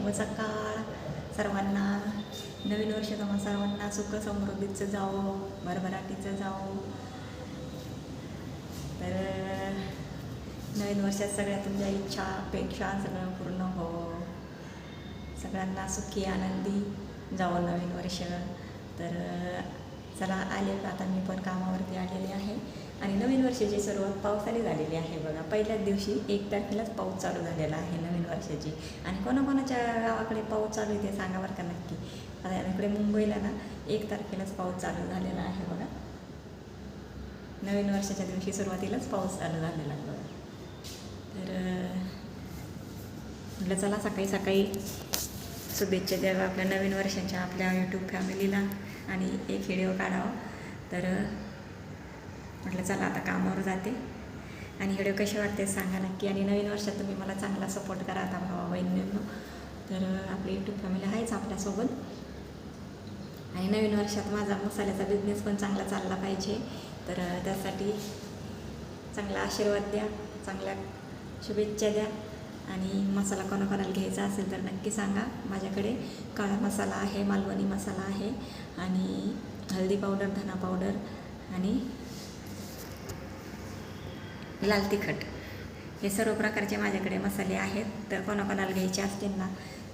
शुभ सकाळ सर्वांना नवीन वर्ष तुम्हा सर्वांना सुख समृद्धीचं जावो भरभराटीचं जावो. तर नवीन वर्षात सगळ्या तुमच्या इच्छा अपेक्षा सगळं पूर्ण हो. सगळ्यांना सुखी आनंदी जावं नवीन वर्ष. तर चला आले आता मी पण कामावरती आलेले आहे. वर्षाची सुरुवात पावसाने झालेली आहे बघा. पहिल्याच दिवशी एक तारखेलाच पाऊस चालू झालेला आहे नवीन वर्षाची. आणि कोणाकोणाच्या गावाकडे पाऊस चालू आहे ते सांगा बरं का नक्की. आता इकडे मुंबईला ना एक तारखेलाच पाऊस चालू झालेला आहे बघा. नवीन वर्षाच्या दिवशी सुरुवातीलाच पाऊस चालू झालेला आहे बघा. तर म्हटलं चला सकाळी सकाळी शुभेच्छा द्याव्या आपल्या नवीन वर्षाच्या आपल्या यूट्यूब फॅमिलीला आणि एक व्हिडिओ काढावा. तर म्हटलं चला आता कामावर जाते. आणि व्हिडिओ कसे वाटते सांगा नक्की. आणि नवीन वर्षात तुम्ही मला चांगला सपोर्ट करा आता भावा बहिणींनो तर आपली यूट्यूब फॅमिली आहेच आपल्यासोबत. आणि नवीन वर्षात माझा मसाल्याचा बिझनेस पण चांगला चालला पाहिजे. तर त्यासाठी चांगला आशीर्वाद द्या चांगल्या शुभेच्छा द्या. आणि मसाला कोणाकोणाला घ्यायचा असेल तर नक्की सांगा माझ्याकडे. काळा मसाला आहे मालवणी मसाला आहे. आणि हळदी पावडर धना पावडर आणि लाल तिखट. हे सर्व प्रकारचे माझ्याकडे मसाले आहेत. तर कोणाकोणाला घ्यायचे असतील ना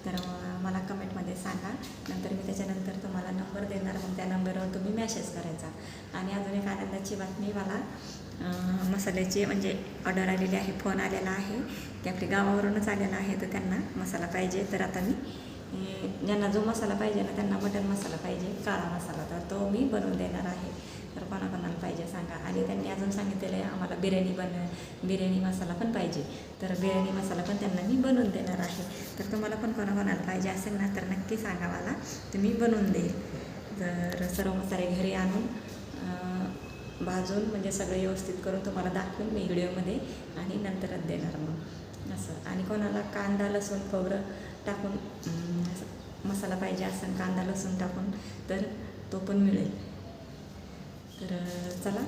तर मला कमेंटमध्ये सांगा. नंतर मी त्याच्यानंतर तुम्हाला नंबर देणार. मग त्या नंबरवर तुम्ही मॅसेज करायचा. आणि अजून एक आनंदाची बातमी मला मसाल्याची म्हणजे ऑर्डर आलेली आहे फोन आलेला आहे. ते आपल्या गावावरूनच आलेला आहे तर त्यांना मसाला पाहिजे. तर आता मी ज्यांना जो मसाला पाहिजे ना त्यांना मटन मसाला पाहिजे काळा मसाला. तर तो मी बनवून देणार आहे. तर कोणाकोणाला पाहिजे सांगा त्यांनी अजून सांगितलेलं आहे आम्हाला बिर्याणी बन बिर्याणी मसाला पण पाहिजे. तर बिर्याणी मसाला पण त्यांना मी बनवून देणार आहे. तर तुम्हाला पण कोणाकोणाला पाहिजे असेल ना तर नक्की सांगा मला. तर मी बनवून देईल. तर सर्व मसाले घरी आणून भाजून म्हणजे सगळे व्यवस्थित करून तुम्हाला दाखवेन मी व्हिडिओमध्ये आणि नंतरच देणार मग. असं. आणि कोणाला कांदा लसूण खोबरं टाकून असं मसाला पाहिजे असेल कांदा लसूण टाकून तर तो पण मिळेल. तर चला.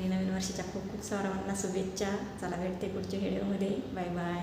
आणि नवीन वर्षाच्या खूप खूप सर्वांना शुभेच्छा. चला भेटते पुढच्या व्हिडिओमध्ये बाय बाय